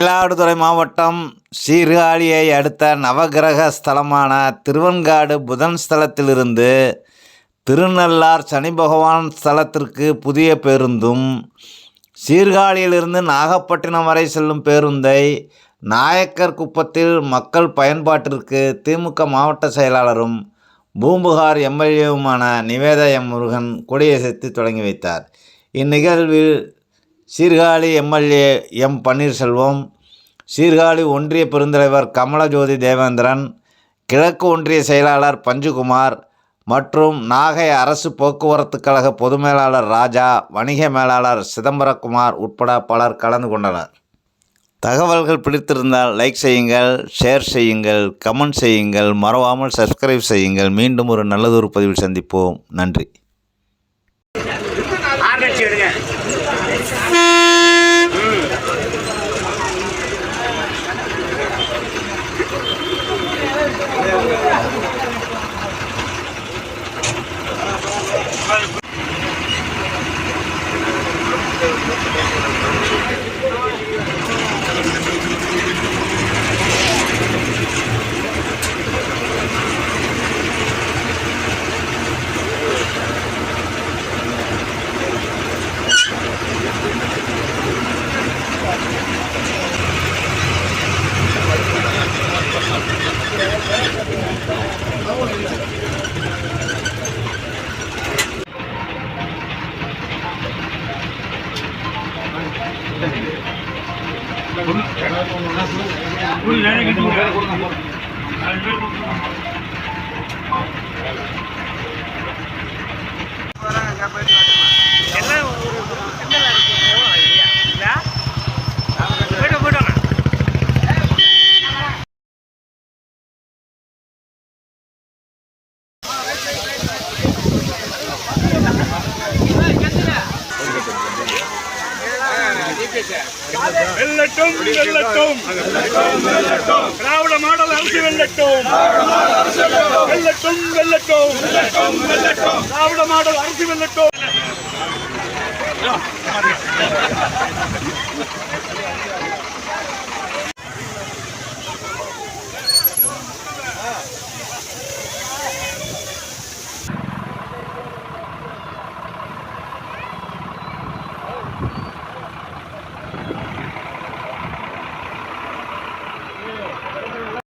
மயிலாடுதுறை மாவட்டம் சீர்காழியை அடுத்த நவக்கிரக ஸ்தலமான திருவெண்காடு புதன் ஸ்தலத்திலிருந்து திருநள்ளார் சனி பகவான் ஸ்தலத்திற்கு புதிய பேருந்தும் சீர்காழியிலிருந்து நாகப்பட்டினம் வரை செல்லும் பேருந்தை நாயக்கர் குப்பத்தில் மக்கள் பயன்பாட்டிற்கு திமுக மாவட்ட செயலாளரும் பூம்புகார் எம்எல்ஏவுமான நிவேதா எம் முருகன் கொடியசைத்து தொடங்கி வைத்தார். இந்நிகழ்வில் சீர்காழி எம்எல்ஏ எம் பன்னீர்செல்வம் சீர்காழி ஒன்றிய பெருந்தலைவர் கமலஜோதி தேவேந்திரன் கிழக்கு ஒன்றிய செயலாளர் பஞ்சுகுமார் மற்றும் நாகை அரசு போக்குவரத்து கழக பொதுமேலாளர் ராஜா வணிக மேலாளர் சிதம்பரகுமார் உட்பட பலர் கலந்து கொண்டனர். தகவல்கள் பிடித்திருந்தால் லைக் செய்யுங்கள் ஷேர் செய்யுங்கள் கமெண்ட் செய்யுங்கள் மறவாமல் சப்ஸ்கிரைப் செய்யுங்கள். மீண்டும் ஒரு நல்லதொரு பதிவில் சந்திப்போம். நன்றி. 네. 네. எல்லாம் ஒரு சின்னதா இருக்கு இல்லையா இல்ல போயிட்டு போயிட்டு வெல்லட்டும் வெல்லட்டும். திராவிட மாடல் அரசு வெல்லட்டும். வெல்லட்டும் வெல்லட்டும். திராவிட மாடல் அரசு வெல்லட்டும்.